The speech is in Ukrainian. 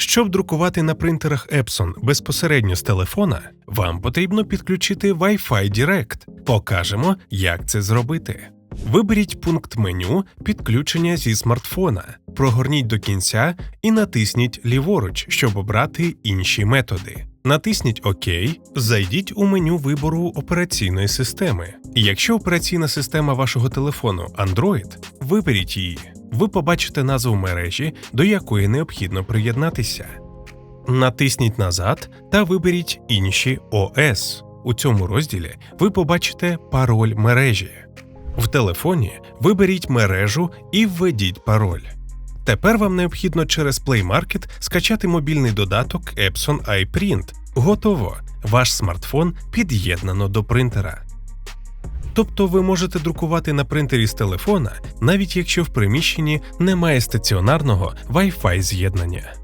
Щоб друкувати на принтерах Epson безпосередньо з телефона, вам потрібно підключити Wi-Fi Direct. Покажемо, як це зробити. Виберіть пункт меню Підключення зі смартфона, прогорніть до кінця і натисніть ліворуч, щоб обрати інші методи. Натисніть ОК, зайдіть у меню вибору операційної системи. Якщо операційна система вашого телефону Android, виберіть її. Ви побачите назву мережі, до якої необхідно приєднатися. Натисніть назад та виберіть інші ОС. У цьому розділі ви побачите пароль мережі. В телефоні виберіть мережу і введіть пароль. Тепер вам необхідно через Play Market скачати мобільний додаток Epson iPrint. Готово! Ваш смартфон під'єднано до принтера. Тобто ви можете друкувати на принтері з телефона, навіть якщо в приміщенні немає стаціонарного Wi-Fi з'єднання.